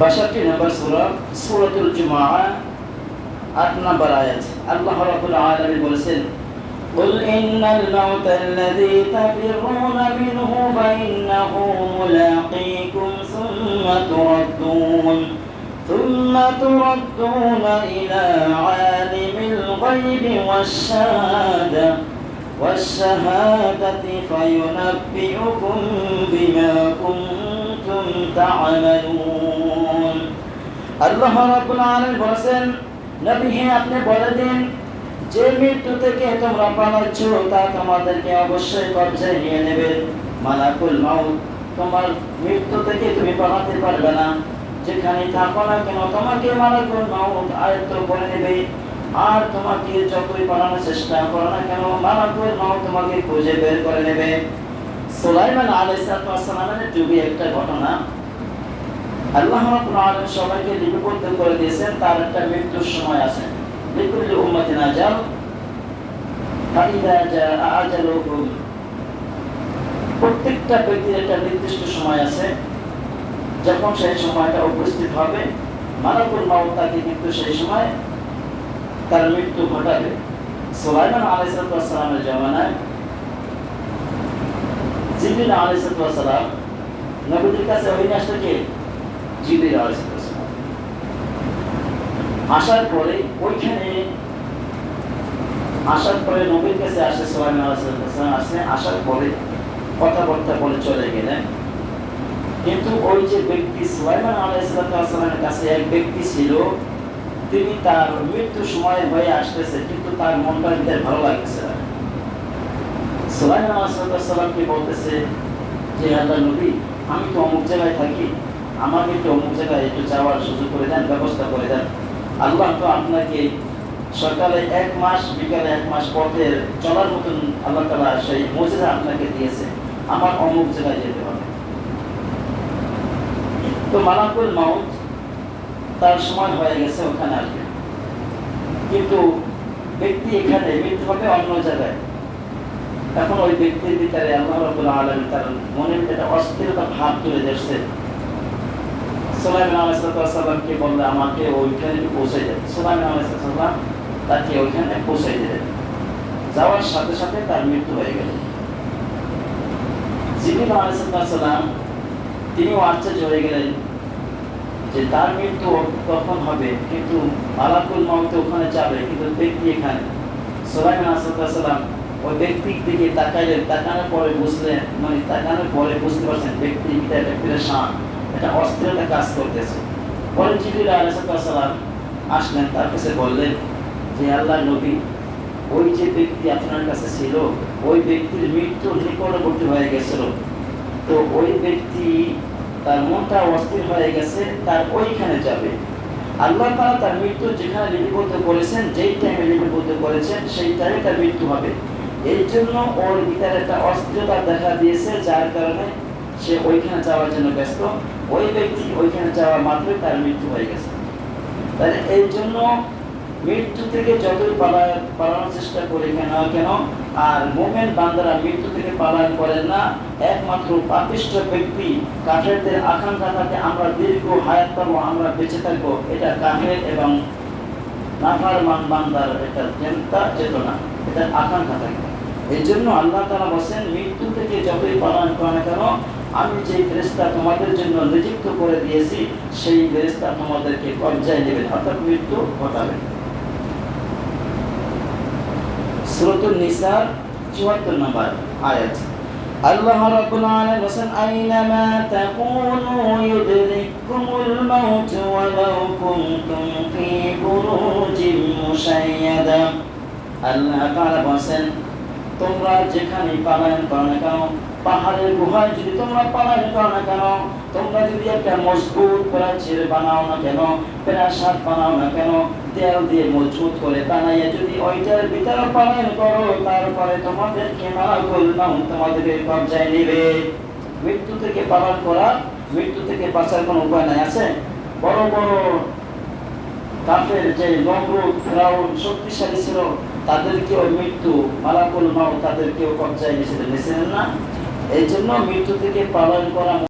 বাষট্টি নম্বর সুরা সুরতুল জুমা আট নম্বর আয়াত আল্লাহ রাব্বুল আলামিন বলেছেন قل إن الموت الذي تفرون منه فإنه ملاقيكم ثم تردون ثم تردون إلى عالم الغيب والشهادة والشهادة فينبئكم بما كنتم تعملون আল্লাহ বলেছেন, নবী হে আপনি বলে দিন, যে মৃত্যু থেকে তোমরা পালাচ্ছ তা তোমাদেরকে অবশ্যই কবজায় নিয়ে নেবে। মালাকুল তোমার মৃত্যু থেকে তুমি পালাতে পারবে না। যেখানে থাকো না কেন, তোমাকে মালাকুল আয়ত্ত করে নেবে। আর তোমাকে যতই পালানোর চেষ্টা করো না কেন, মালাকুল মাউত তোমাকে খুঁজে বের করে নেবে। সুলাইমান আলাইহিস যুগে একটা ঘটনা তার প্রত্যেকটা ব্যক্তির একটা নির্দিষ্ট সময় আছে, যখন সেই সময়টা উপস্থিত হবে, মালাকুল মাউত তাকে কিন্তু সেই সময় তার মৃত্যু ঘটাবে। সুলাইমান জামানায় জিবরিল আসার পরে ওইখানে, আসার পরে নবীর কাছে আসে সোহান আসে, আসার পরে কথাবার্তা বলে চলে গেলেন। কিন্তু ওই যে ব্যক্তি সুলাইমান আলাইসালামের কাছে এক ব্যক্তি ছিল, তিনি তার মৃত্যু সময় হয়ে আসতেছে, কিন্তু তার মনটা ভালো লাগতেছে না। সুলাইমান আলাইসালামকে বলতেছে যে আল্লাহ নবী, আমি তো অমুক জায়গায় থাকি আমাকে একটু অমুক জায়গায় একটু যাওয়ার সুযোগ করে দেন, ব্যবস্থা করে দেন। আল্লাহ তো আপনাকে সকালে এক মাস, বিকালে এক মাস পথের চলার মতন আল্লাহ তালা সেই মজেদা আপনাকে দিয়েছে। আমার অমুক জায়গায় যেতে হবে। তো মালাকুল মাউত তার সময় হয়ে গেছে ওখানে আসবে কিন্তু ব্যক্তি এখানে মৃত্যু হবে অন্য জায়গায়। এখন ওই ব্যক্তির ভিতরে আল্লাহ রবুল আলম তার মনের একটা অস্থিরতা ভাব তুলে ধরছে। সোলাইমান বললে আমাকে ওইখানে পৌঁছে তাকে ওইখানে পৌঁছে যাওয়ার সাথে সাথে তার মৃত্যু হয়ে গেল। জিবিল তিনিও আশ্চর্য হয়ে গেলেন যে তার মৃত্যু তখন হবে? কিন্তু আলাকুল মাউতে ওখানে যাবে, কিন্তু ব্যক্তি এখানে। সোলাইমান আসাদাম ওই ব্যক্তির দিকে তাকাইলেন। তাকানোর পরে বুঝলেন মানে তাকানোর পরে বুঝতে পারছেন ব্যক্তির ভিতরে একটা একটা অস্থিরতা কাজ করতেছে। পরে জিবিল আলাইসাল্লাম আসলেন, তার কাছে বললেন যে আল্লাহ নবী, ওই যে ব্যক্তি আপনার কাছে ছিল, ওই ব্যক্তির মৃত্যু নিকটবর্তী হয়ে গেছিল। তো ওই ব্যক্তি তার মনটা অস্থির হয়ে গেছে, তার ওইখানে যাবে। আল্লাহ তারা তার মৃত্যু যেখানে লিপিবদ্ধ করেছেন, যেই টাইমে লিপিবদ্ধ করেছেন, সেই টাইমে তার মৃত্যু হবে। এই জন্য ওর ভিতরে একটা অস্থিরতা দেখা দিয়েছে, যার কারণে সে ওইখানে যাওয়ার জন্য ব্যস্ত। ওই ব্যক্তি ওইখানে যাওয়া মাত্রই তার মৃত্যু হয়ে গেছে। তাহলে এই জন্য মৃত্যু থেকে যতই পালা, পালানোর চেষ্টা করি কেন কেন, আর মোমেন বান্দারা মৃত্যু থেকে পালন করেন না, একমাত্র পাপিষ্ট ব্যক্তি কাফেরদের আকাঙ্ক্ষা থাকে, আমরা দীর্ঘ হায়াত পাবো, আমরা বেঁচে থাকব। এটা কাফের এবং নাফারমান বান্দার এটা চিন্তা, চেতনা এটা আকাঙ্ক্ষা থাকে। এই জন্য আল্লাহ তারা বলছেন, মৃত্যু থেকে যতই পালন করে না কেন আমি যে ফেরেস্তা তোমাদের জন্য নিযুক্ত করে দিয়েছি, সেই ফেরেস্তা তোমাদেরকে কবজায় নেবেন, অর্থাৎ মৃত্যু ঘটাবে তোমরা যেখানে পালায়ন করো না পাহাড়ের গুহায় যদি তোমরা পালায়ন করো না কেন? তোমরা যদি একটা মজবুত প্রাচীর বানাও না কেন? প্রাসাদ বানাও না কেন? দেয়াল দিয়ে মজবুত করে বানাইয়া যদি ওইটার ভিতরে পালন করো, তারপরে তোমাদেরকে মারা করলাম তোমাদেরকে কবজায় নেবে। মৃত্যু থেকে পালন করা মৃত্যু থেকে বাঁচার কোনো উপায় নাই, আছে? বড় বড় কাফের যে নমরুদ, ফেরাউন শক্তিশালী ছিল, তাদেরকেও মৃত্যু, মালাকুল মাও তাদেরকেও কবজায় নিয়েছিলেন নিয়েছিলেন না? এই জন্য মৃত্যু থেকে পালন করা